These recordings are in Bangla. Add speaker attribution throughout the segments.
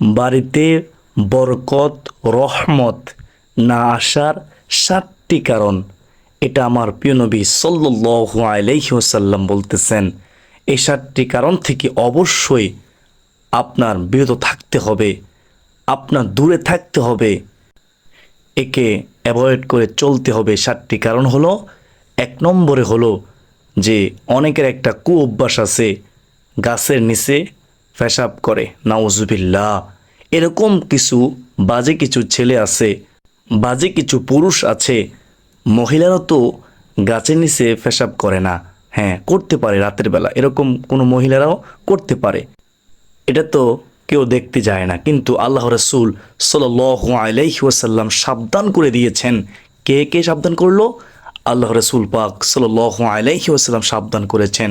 Speaker 1: বাড়িতে বরকত, রহমত না আসার সাতটি কারণ। এটা আমার প্রিয় নবী সাল্লাল্লাহু আলাইহি ওয়াসাল্লাম বলতেছেন। এই সাতটি কারণ থেকে অবশ্যই আপনার বিরত থাকতে হবে, আপনার দূরে থাকতে হবে। একে অ্যাভয়েড করে চলতে হবে সাতটি কারণ হলো, এক নম্বরে হলো যে অনেকের একটা কু অভ্যাস আছে গাছের নিচে পেশাব করে, নাউজুবিল্লাহ। এরকম কিছু বাজে কিছু ছেলে আছে, বাজে কিছু পুরুষ আছে, মহিলারা তো গাছের নিচে পেশাব করে না। হ্যাঁ করতে পারে রাতের বেলা, এরকম কোনো মহিলারাও করতে পারে। এটা তো কেউ দেখতে যায় না, কিন্তু আল্লাহ রসুল সাল আলাইহি ওয়াসাল্লাম সাবধান করে দিয়েছেন। কে কে সাবধান করল? আল্লাহ রসুল পাক সাল আলাইহি ওয়াসাল্লাম সাবধান করেছেন।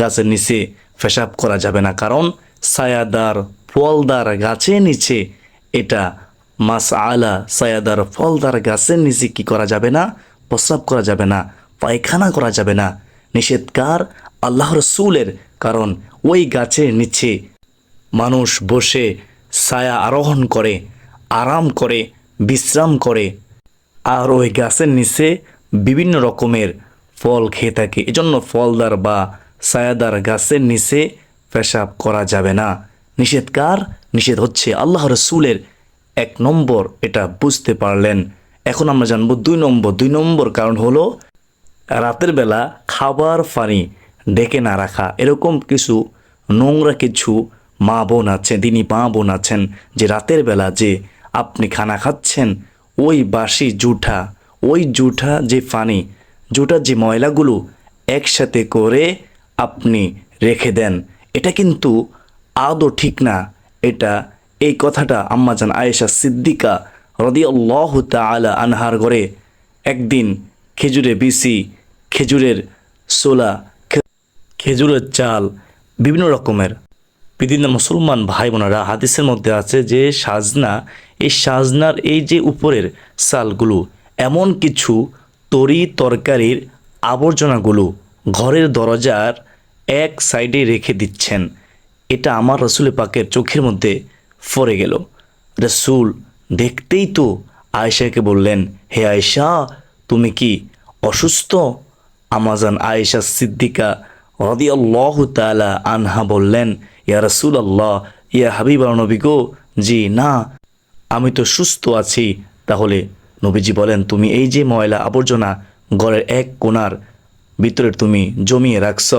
Speaker 1: গাছের নিচে পেশাব করা যাবে না, কারণ ছায়াদার ফলদার গাছের নিচে, এটা মাস আলা ছায়াদার ফলদার গাছের নিচে কি করা যাবে না? প্রস্রাব করা যাবে না, পায়খানা করা যাবে না। নিষেধকার আল্লাহ রসুলের, কারণ ওই গাছের নিচে মানুষ বসে ছায়া আরোহণ করে, আরাম করে, বিশ্রাম করে। আর ওই গাছের নিচে বিভিন্ন রকমের ফল খেয়ে থাকে। এজন্য ফলদার বা ছায়াদার গাছের নিচে পেশাব করা যাবে না। নিষেধকার নিষেধ হচ্ছে আল্লাহ রসুলের। এক নম্বর এটা বুঝতে পারলেন। এখন আমরা জানব দুই নম্বর। দুই নম্বর কারণ হলো, রাতের বেলা খাবার পানি ডেকে না রাখা। এরকম কিছু নোংরা কিছু মা বোন আছেন তিনি মা বোন আছেন, যে রাতের বেলা যে আপনি খানা খাচ্ছেন, ওই বাসি জুঠা, ওই জুঠা যে ফানি জুটার যে ময়লাগুলো একসাথে করে আপনি রেখে দেন। এটা কিন্তু আদৌ ঠিক না। এটা এই কথাটা আম্মাজান আয়েশা সিদ্দিকা রদিয়াল্লাহ তালা আনহার ঘরে একদিন খেজুরে বিসি খেজুরের সোলা খেজুরের চাল, বিভিন্ন রকমের। বিভিন্ন মুসলমান ভাই বোনেরা হাদিসের মধ্যে আছে যে সাজনা, এই সাজনার এই যে উপরের সালগুলো এমন কিছু তরি তরকারির আবর্জনাগুলো ঘরের দরজার এক সাইডে রেখে দিচ্ছেন। এটা আমার রসুল পাকের চোখের মধ্যে পড়ে গেল। রসুল দেখতেই তো আয়েশাকে বললেন, হে আয়েশা, তুমি কি অসুস্থ? আমাজান আয়েশা সিদ্দিকা রদিয়াল্লাহ তালা আনহা বললেন, ইয়া রসুল আল্লাহ ইয়া হাবিব নবী গো, জি, না, আমি তো সুস্থ আছি। তাহলে নবীজি বলেন, তুমি এই যে ময়লা আবর্জনা ঘরের এক কোণার ভিতরে তুমি জমিয়ে রাখছ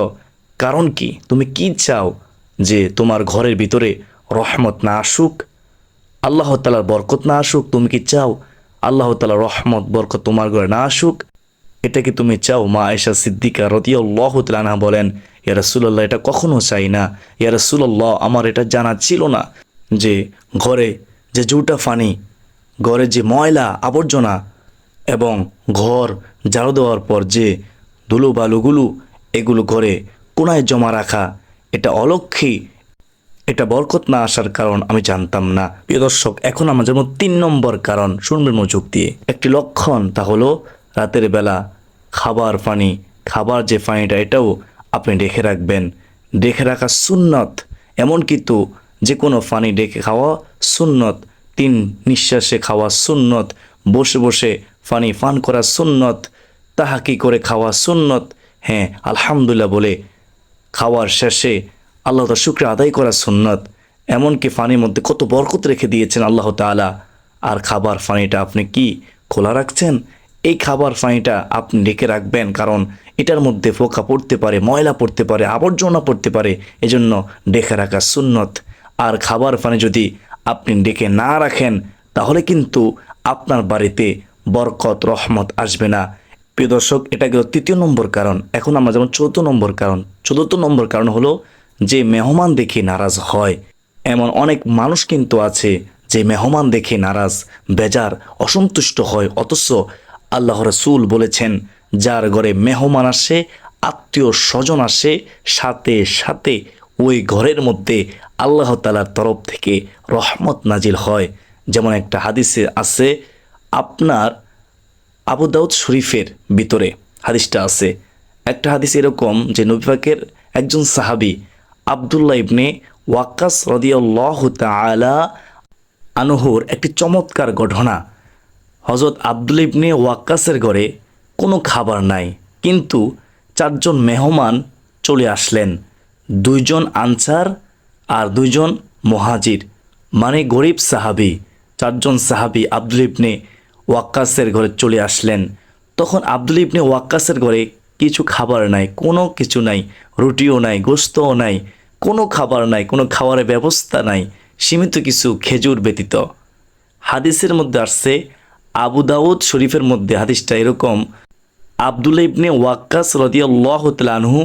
Speaker 1: কারণ কি? তুমি কি চাও যে তোমার ঘরের ভিতরে রহমত না আসুক? আল্লাহ তালার বরকত না আসুক? তুমি কি চাও আল্লাহ তালার রহমত, বরকত তোমার ঘরে না আসুক? এটা কি তুমি চাও? মা আয়েশা সিদ্দিকা রদিয়াল্লাহ তালানা বলেন, ইয়া রাসূলুল্লাহ, এটা কখনো চাই না। ইয়া রাসূলুল্লাহ, আমার এটা জানা ছিল না যে ঘরে যে জুটা ফানি, ঘরে যে ময়লা আবর্জনা এবং ঘর ঝাড়ু দেওয়ার পর যে ধুলো বালুগুলো এগুলো ঘরে কোনায় জমা রাখা, এটা অলক্ষী এটা বরকত না আসার কারণ আমি জানতাম না। প্রিয় দর্শক, এখন আমার যেমন তিন নম্বর কারণ শুনবেন মনোযোগ দিয়ে। একটি লক্ষণ, তা হলো রাতের বেলা খাবার পানি, খাবার যে পানিটা, এটাও আপনি রেখে রাখবেন। রেখে রাখা সুন্নত, এমন কিন্তু যে কোনো পানি ডেকে খাওয়া সুন্নত, তিন নিঃশ্বাসে খাওয়া সুন্নত, বসে বসে পানি পান করা সুন্নত তাহাকি করে খাওয়া সুন্নত? হ্যাঁ আলহামদুলিল্লাহ বলে খাওয়ার শেষে আল্লাহ তার শুক্রে আদায় করা সুন্নত, এমনকি পানির মধ্যে কত বরকত রেখে দিয়েছেন আল্লাহ তাআলা। আর খাবার পানিটা আপনি কি খোলা রাখছেন? এই খাবার পানিটা আপনি রেখে রাখবেন কারণ এটার মধ্যে ফোকা পড়তে পারে, ময়লা পড়তে পারে, আবর্জনা পড়তে পারে, এজন্য ডেকে রাখা সুন্নত। আর খাবার পানি যদি আপনি ডেকে না রাখেন, তাহলে কিন্তু আপনার বাড়িতে বরকত, রহমত আসবে না। প্রিয় দর্শক, এটা গেল তৃতীয় নম্বর কারণ। এখন আমরা যেমন চৌদ্দ নম্বর কারণ। চতুর্থ নম্বর কারণ হলো যে মেহমান দেখে নারাজ হয়। এমন অনেক মানুষ কিন্তু আছে যে মেহমান দেখে নারাজ, বেজার, অসন্তুষ্ট হয়। অথচ আল্লাহ রসুল বলেছেন, যার ঘরে মেহমান আসে, আত্মীয় স্বজন আসে, সাথে সাথে ওই ঘরের মধ্যে আল্লাহ তালার তরফ থেকে রহমত নাজিল হয়। যেমন একটা হাদিসে আছে, আপনার আবু দাউদ শরীফের ভিতরে হাদিসটা আছে। একটা হাদিস এরকম যে নবীপাকের একজন সাহাবি আবদুল্লাহ ইবনে ওয়াক্কাস রদিয়াল্লাহ তালা আনহুর একটি চমৎকার ঘটনা। হজরত আব্দুল ইবনে ওয়াক্কাসের ঘরে কোনো খাবার নাই, কিন্তু চারজন মেহমান চলে আসলেন। দুইজন আনসার আর দুইজন মহাজির মানে গরিব সাহাবি। চারজন সাহাবি আব্দুল ইবনে ওয়াক্কাসের ঘরে চলে আসলেন। তখন আব্দুল ইবনে ওয়াক্কাসের ঘরে কিছু খাবার নাই, কোনো কিছু নাই, রুটিও নাই গোস্তও নাই, কোনো খাবার নাই, কোনো খাবারের ব্যবস্থা নাই, সীমিত কিছু খেজুর ব্যতীত। হাদিসের মধ্যে আসছে, আবু দাউদ শরীফের মধ্যে হাদিসটা এরকম আবদুল্লা ইবনে ওয়াক্কাস রদিয়াল্লাহ তালানহু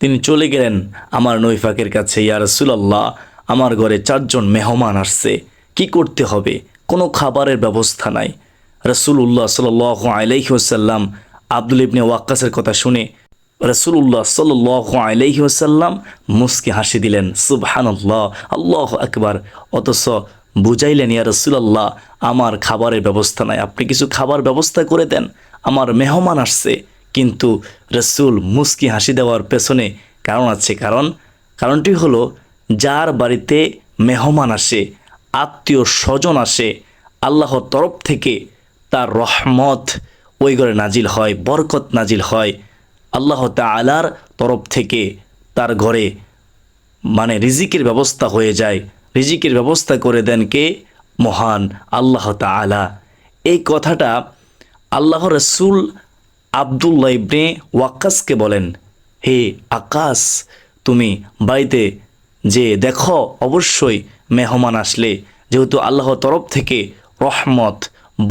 Speaker 1: তিনি চলে গেলেন আমার নৈফাকের কাছে, ইয়া রসুলাল্লাহ, আমার ঘরে চারজন মেহমান আসছে, কি করতে হবে? কোনো খাবারের ব্যবস্থা নাই। রসুল্লাহ সাল আলাইসাল্লাম আব্দুল ইবনে ওয়াক্কাসের কথা শুনে রসুল্লাহ সাল আলাইসাল্লাম মুসকে হাসি দিলেন, সুবহানাল্লাহ, আল্লাহ আকবার। অথচ বুঝাইলেন, ইয়া রসুলাল্লাহ, আমার খাবারের ব্যবস্থা নাই। আপনি কিছু খাবার ব্যবস্থা করে দেন, আমার মেহমান আসছে। কিন্তু রসুল মুস্কি হাসি দেওয়ার পেছনে কারণ আছে। কারণ, কারণটি হলো, যার বাড়িতে মেহমান আসে আত্মীয় স্বজন আসে আল্লাহর তরফ থেকে তার রহমত ওই ঘরে নাজিল হয়, বরকত নাজিল হয়। আল্লাহ তালার তরফ থেকে তার ঘরে মানে রিজিকের ব্যবস্থা হয়ে যায়। রিজিকের ব্যবস্থা করে দেন কে? মহান আল্লাহ তালা এই কথাটা আল্লাহ রসুল আবদুল্লা ইবনে ওয়াক্কাসকে বলেন, হে আকাশ, তুমি বাড়িতে যে দেখো, অবশ্যই মেহমান আসলে, যেহেতু আল্লাহ তরফ থেকে রহমত,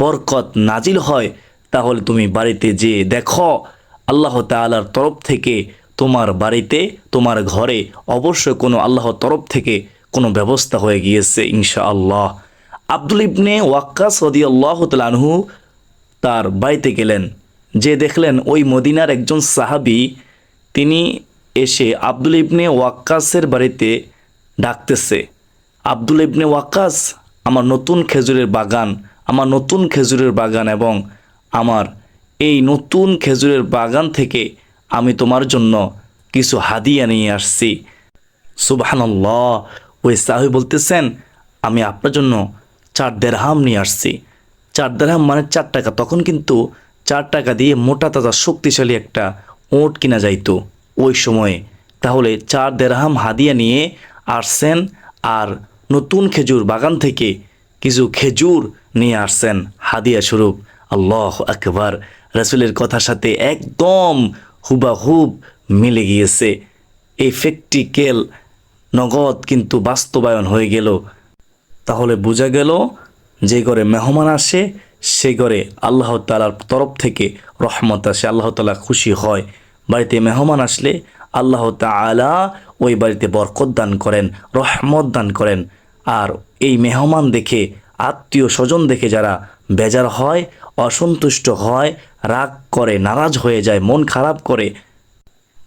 Speaker 1: বরকত নাজিল হয়, তাহলে তুমি বাড়িতে যে দেখো, আল্লাহ তালার তরফ থেকে তোমার বাড়িতে, তোমার ঘরে অবশ্যই কোনো আল্লাহ তরফ থেকে কোনো ব্যবস্থা হয়ে গিয়েছে ইনশা আল্লাহ আব্দুল ইবনে ওয়াক্কা সদি আল্লাহ তালানহু তার বাড়িতে গেলেন। যে দেখলেন ওই মদিনার একজন সাহাবি, তিনি এসে আব্দুল ইবনে ওয়াক্কাসের বাড়িতে ডাকতেছে। আব্দুল ইবনে ওয়াকাস আমার নতুন খেজুরের বাগান, আমার নতুন খেজুরের বাগান এবং আমার এই নতুন খেজুরের বাগান থেকে আমি তোমার জন্য কিছু হাদিয়া নিয়ে আসছি। সুবাহানল্লাহ, ওই সাহেব বলতেছেন, আমি আপনার জন্য চার দেড়হাম নিয়ে আসছি। চার দেড়হাম মানে চার টাকা, তখন কিন্তু চার টাকা দিয়ে মোটা তাজা শক্তিশালী একটা ওট কিনা যাইতো ওই সময়ে। তাহলে চার দেড়হাম হাদিয়া নিয়ে আসছেন আর নতুন খেজুর বাগান থেকে কিছু খেজুর নিয়ে আসছেন হাদিয়া স্বরূপ। আল্লাহ আকবার। রসুলের কথার সাথে একদম হুবাহুব মিলে গিয়েছে। এই ফ্যাক্টিক্যাল নগদ কিন্তু বাস্তবায়ন হয়ে গেল। তাহলে বোঝা গেল যে ঘরে মেহমান আসে, সে ঘরে আল্লাহ তালার তরফ থেকে রহমত আসে, আল্লাহ তালা খুশি হয়। বাড়িতে মেহমান আসলে আল্লাহ তালা ওই বাড়িতে বরকত দান করেন, রহমত দান করেন। আর এই মেহমান দেখে, আত্মীয় স্বজন দেখে যারা বেজার হয়, অসন্তুষ্ট হয়, রাগ করে, নারাজ হয়ে যায়, মন খারাপ করে,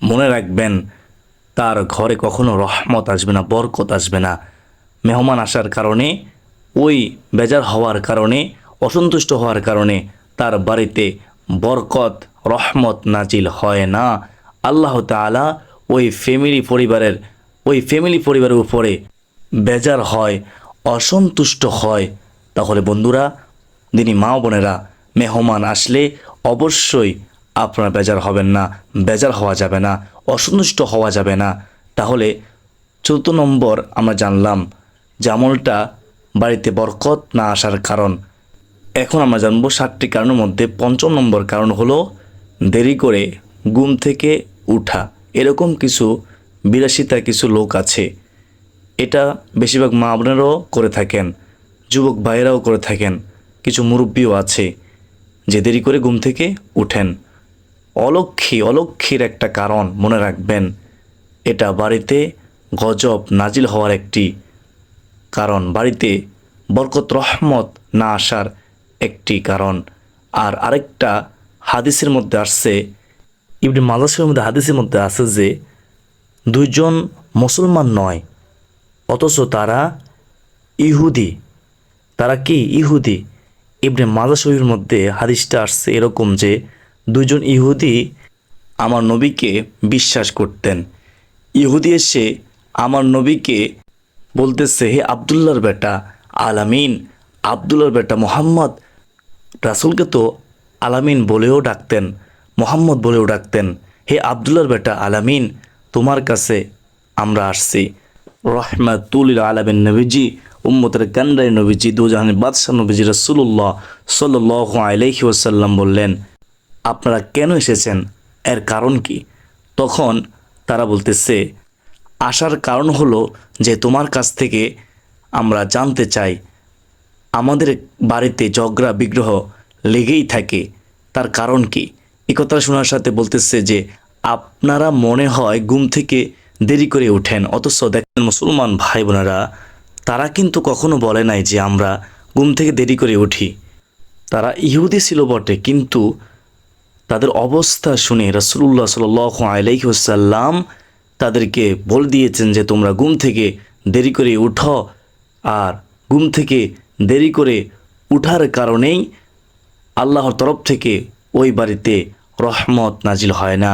Speaker 1: মনে রাখবেন, তার ঘরে কখনো রহমত আসবে না, বরকত আসবে না। মেহমান আসার কারণে, ওই বেজার হওয়ার কারণে, অসন্তুষ্ট হওয়ার কারণে তার বাড়িতে বরকত, রহমত নাজিল হয় না। আল্লাহ তালা ওই ফ্যামিলি পরিবারের, ওই ফ্যামিলি পরিবারের উপরে বেজার হয়, অসন্তুষ্ট হয়। তাহলে বন্ধুরা দিনী মা বোনেরা মেহমান আসলে অবশ্যই আপনারা বেজার হবেন না, বেজার হওয়া যাবে না, অসন্তুষ্ট হওয়া যাবে না। তাহলে চতুর্থ নম্বর আমরা জানলাম যে আমলটা বাড়িতে বরকত না আসার কারণ। এখন আমরা জানব সাতটি কারণের মধ্যে পঞ্চম নম্বর কারণ হলো দেরি করে ঘুম থেকে উঠা। এরকম কিছু বিলাসিতা কিছু লোক আছে। এটা বেশিরভাগ মা বোনেরাও করে থাকেন, যুবক ভাইয়েরাও করে থাকেন, কিছু মুরব্বীও আছে যে দেরি করে ঘুম থেকে উঠেন। অলক্ষী, অলক্ষীর একটা কারণ মনে রাখবেন, এটা বাড়িতে গজব নাজিল হওয়ার একটি কারণ। বাড়িতে বরকত, রহমত না আসার একটি কারণ। আর আরেকটা হাদিসের মধ্যে আসছে, ইবনে মাদাসের মধ্যে হাদিসের মধ্যে আছে যে দুইজন মুসলমান নয় অথচ তারা ইহুদি। তারা কি ইহুদি? ইবনে মাজা শরীফের মধ্যে হাদিসটা আসছে এরকম যে দুজন ইহুদি আমার নবীকে বিশ্বাস করতেন। ইহুদি এসে আমার নবীকে বলতেছে, হে আবদুল্লার বেটা আলামিন আবদুল্লার বেটা মোহাম্মদ। রাসুলকে তো আলামিন বলেও ডাকতেন, মোহাম্মদ বলেও ডাকতেন, হে আবদুল্লার বেটা আলামিন, তোমার কাছে আমরা আসছি। রহমাতুল আলামিন নবীজি, উম্মতের কান্ডাই নবীজি দুজাহানের বাদশাহ নবীজি রসুল্লাহ সাল্ল আলহি ওসাল্লাম বললেন, আপনারা কেন এসেছেন? এর কারণ কি? তখন তারা বলতেছে, আসার কারণ হলো যে তোমার কাছ থেকে আমরা জানতে চাই, আমাদের বাড়িতে ঝগড়া, বিগ্রহ লেগেই থাকে, তার কারণ কি? একথা শোনার সাথে বলতেছে যে, আপনারা মনে হয় ঘুম থেকে দেরি করে ওঠেন। অথচ দেখেন, মুসলমান ভাই বোনেরা তারা কিন্তু কখনো বলে নাই যে আমরা ঘুম থেকে দেরি করে উঠি। তারা ইহুদি ছিল বটে, কিন্তু তাদের অবস্থা শুনে রসুল্লাহ সাল আলাইসাল্লাম তাদেরকে বল দিয়েছেন যে, তোমরা ঘুম থেকে দেরি করে উঠো, আর ঘুম থেকে দেরি করে উঠার কারণেই আল্লাহর তরফ থেকে ওই বাড়িতে রহমত নাজিল হয় না,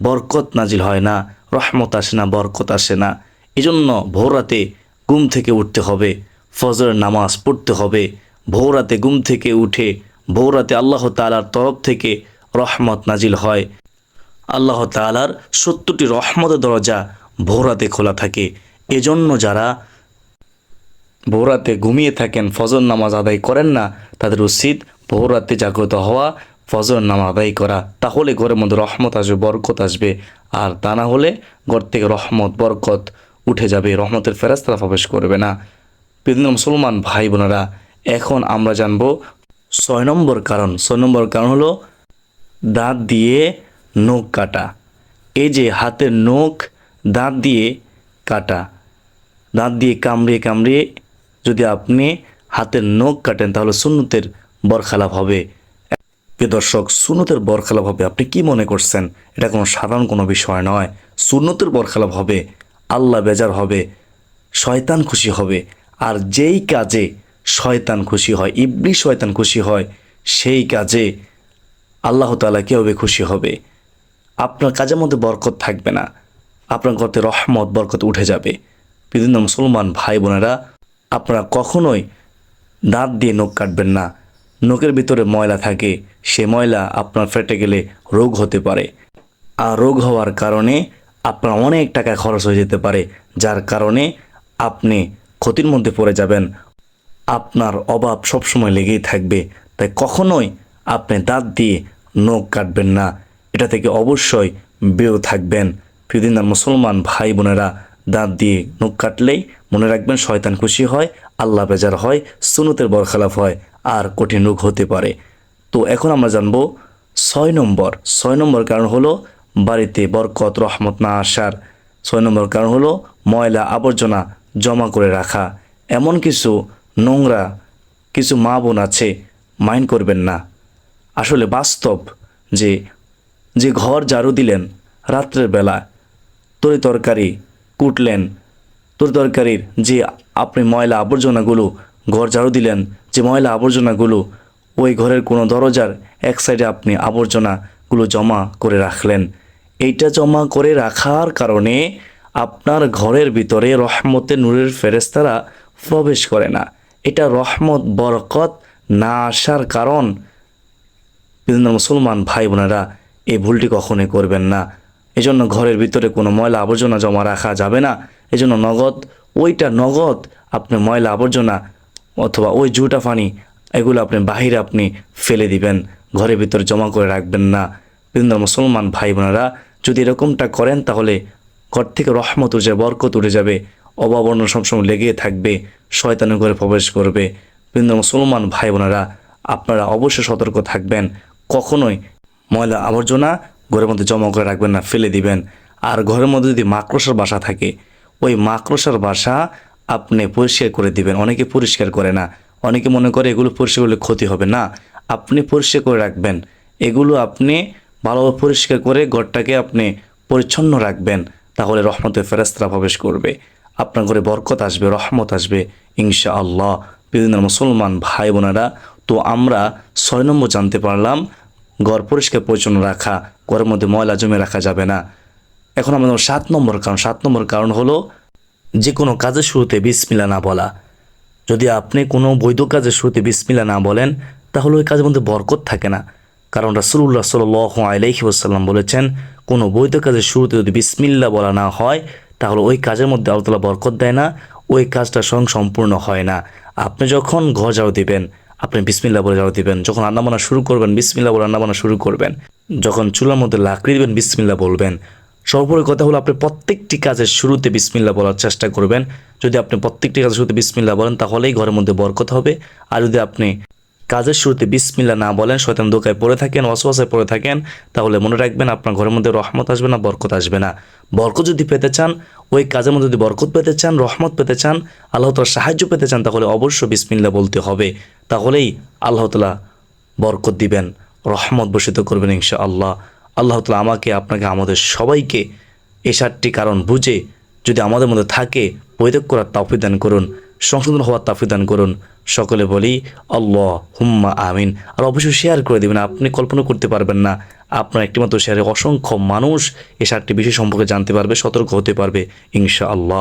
Speaker 1: বরকত নাজিল হয় না রহমত আসে না, বরকত আসে না। এজন্য ভোর রাতে ঘুম থেকে উঠতে হবে, ফজর নামাজ পড়তে হবে। ভোর রাতে ঘুম থেকে উঠে ভোর রাতে আল্লাহ তালার তরফ থেকে রহমত নাজিল হয়। আল্লাহ তালার সত্তরটি রহমতের দরজা ভোরাতে খোলা থাকে। এজন্য যারা ভোরাতে ঘুমিয়ে থাকেন, ফজর নামাজ আদায় করেন না, তাদের উচিত ভোরাতে জাগ্রত হওয়া। ফজর নামাজ আদায় করা, তাহলে ঘরের মধ্যে রহমত আসবে, বরকত আসবে। আর তা না হলে ঘর থেকে রহমত, বরকত উঠে যাবে, রহমতের ফেরাস্তারা প্রবেশ করবে না। বিভিন্ন মুসলমান ভাই বোনেরা, এখন আমরা জানব ছয় নম্বর কারণ। ছয় নম্বর কারণ হলো দাঁত দিয়ে নখ কাটা। এই যে হাতের নখ, দাঁত দিয়ে কাটা। দাঁত দিয়ে কামড়িয়ে কামড়িয়ে যদি আপনি হাতের নখ কাটেন, তাহলে সুন্নতের বরখালাপ হবে। প্রিয় দর্শক, সুন্নতের বরখালাপ হবে, আপনি কি মনে করছেন? এটা কোনো সাধারণ কোনো বিষয় নয়। সুন্নতের বরখালাপ হবে, আল্লাহ বেজার হবে, শয়তান খুশি হবে। আর যেই কাজে শয়তান খুশি হয়, ইবলি শয়তান খুশি হয়, সেই কাজে আল্লাহ তালা কীভাবে খুশি হবে। আপনার কাজের মধ্যে বরকত থাকবে না। আপনার গর্তে রহমত, বরকত উঠে যাবে। বিভিন্ন মুসলমান ভাই বোনেরা আপনারা কখনোই দাঁত দিয়ে নখ কাটবেন না। নখের ভিতরে ময়লা থাকে। সে ময়লা আপনার ফেটে গেলে রোগ হতে পারে। আর রোগ হওয়ার কারণে আপনার অনেক টাকা খরচ হয়ে যেতে পারে, যার কারণে আপনি ক্ষতির মধ্যে পড়ে যাবেন। আপনার অভাব সবসময় লেগেই থাকবে। তাই কখনোই আপনি দাঁত দিয়ে নখ কাটবেন না। এটা থেকে অবশ্যই বিরত থাকবেন। ফিদিনার মুসলমান ভাই বোনেরা দাঁত দিয়ে নখ কাটলেই মনে রাখবেন শয়তান খুশি হয়, আল্লাহ বেজার হয় সুনতের বরখালাফ হয়। আর কঠিন রোগ হতে পারে। তো এখন আমরা জানব ছয় নম্বর। ছয় নম্বর কারণ হলো বাড়িতে বরকত, রহমত না আসার। ছয় নম্বর কারণ হলো ময়লা, আবর্জনা জমা করে রাখা। এমন কিছু নোংরা, কিছু মা বোন আছে, মাইন্ড করবেন না। আসলে বাস্তব যে যে ঘর ঝাড়ু দিলেন রাত্রের বেলা, তরি তরকারি কুটলেন, তরি তরকারির যে আপনি ময়লা, আবর্জনাগুলো ঘর ঝাড়ু দিলেন যে ময়লা আবর্জনাগুলো ওই ঘরের কোনো দরজার এক সাইডে আপনি আবর্জনাগুলো জমা করে রাখলেন। এইটা জমা করে রাখার কারণে আপনার ঘরের ভিতরে রহমতে নূরের ফেরেস্তারা প্রবেশ করে না। এটা রহমত, বরকত না আসার কারণ। বিভিন্ন মুসলমান ভাই বোনেরা এই ভুলটি কখনোই করবেন না। এজন্য ঘরের ভিতরে কোনো ময়লা আবর্জনা জমা রাখা যাবে না। এজন্য নগদ, ওইটা নগদ আপনি ময়লা আবর্জনা অথবা ওই জুটা পানি, এগুলো আপনি বাহিরে আপনি ফেলে দিবেন, ঘরের ভিতরে জমা করে রাখবেন না। বিভিন্ন মুসলমান ভাই বোনেরা যদি এরকমটা করেন তাহলে ঘর থেকে রহমত উঠে বরকত উঠে যাবে অভাবর্ণ সবসময় লেগে থাকবে, শয়তানের ঘরে প্রবেশ করবে। বিভিন্ন মুসলমান ভাই বোনেরা আপনারা অবশ্যই সতর্ক থাকবেন, কখনোই ময়লা আবর্জনা ঘরের মধ্যে জমা করে রাখবেন না, ফেলে দিবেন। আর ঘরের মধ্যে যদি মাকড়সার বাসা থাকে, ওই মাকড়সার বাসা আপনি পরিষ্কার করে দিবেন। অনেকে পরিষ্কার করে না। অনেকে মনে করে এগুলো পরিষ্কার করলে ক্ষতি হবে। না, আপনি পরিষ্কার করে রাখবেন। এগুলো আপনি ভালোভাবে পরিষ্কার করে ঘরটাকে আপনি পরিচ্ছন্ন রাখবেন। তাহলে রহমতের ফেরাস্তারা প্রবেশ করবে। আপনার ঘরে বরকত আসবে, রহমত আসবে ইনশা আল্লাহ বিভিন্ন মুসলমান ভাই বোনেরা, তো আমরা ছয় নম্বর জানতে পারলাম, ঘর পরিষ্কার পরিচ্ছন্ন রাখা, ঘরের মধ্যে ময়লা জমে রাখা যাবে না। এখন আমাদের সাত নম্বর কারণ। সাত নম্বর কারণ হলো যে কোনো কাজের শুরুতে বিসমিল্লা না বলা। যদি আপনি কোনো বৈধ কাজের শুরুতে বিসমিল্লা না বলেন, তাহলে ওই কাজের মধ্যে বরকত থাকে না। কারণ রাসুল্লাহ সাল আলাইহি ওসাল্লাম বলেছেন, কোনো বৈধ কাজের শুরুতে যদি বিসমিল্লা বলা না হয়, তাহলে ওই কাজের মধ্যে আল্লাহ বরকত দেয় না, ওই কাজটা স্বয়ং সম্পূর্ণ হয় না। আপনি যখন ঘর ঝাড়ু দিবেন, আপনি বিসমিল্লা বলে ঝাড়ু দিবেন। যখন রান্নাবান্না শুরু করবেন বিসমিল্লা বলে রান্নাবান্না শুরু করবেন। যখন চুলার মধ্যে লাকড়ি দিবেন বিসমিল্লা বলবেন। সর্বোপরি কথা হলো আপনি প্রত্যেকটি কাজের শুরুতে বিসমিল্লা বলার চেষ্টা করবেন। যদি আপনি প্রত্যেকটি কাজের শুরুতে বিসমিল্লা বলেন, তাহলেই ঘরের মধ্যে বরকত হবে। আর যদি আপনি কাজের শুরুতে বিসমিল্লা না বলেন, শয়তান দোকায় পড়ে থাকেন অসবাসায় পড়ে থাকেন, তাহলে মনে রাখবেন আপনার ঘরের মধ্যে রহমত আসবে না, বরকত আসবে না। বরকত যদি পেতে চান, ওই কাজের মধ্যে যদি বরকত পেতে চান, রহমত পেতে চান, আল্লাহ তালার সাহায্য পেতে চান, তাহলে অবশ্যই বিসমিল্লা বলতে হবে। তাহলেই আল্লাহ তালা বরকত দিবেন, রহমত বসিত করবেন ইনশা আল্লাহ আল্লাহ তালা আমাকে, আপনাকে, আমাদের সবাইকে এই সাতটি কারণ বুঝে যদি আমাদের মধ্যে থাকে বৈধক করার তাফিদান করুন, সংশোধন হওয়ার তাফিদান করুন। সকলে বলি আল্লাহ হুম্মা আমিন। আর অবশ্যই শেয়ার করে দেবেন, আপনি কল্পনা করতে পারবেন না। আপনার একটিমাত্র শেয়ারে অসংখ্য মানুষ এ সাতটি বিষয় সম্পর্কে জানতে পারবে, সতর্ক হতে পারবে ইনশা আল্লাহ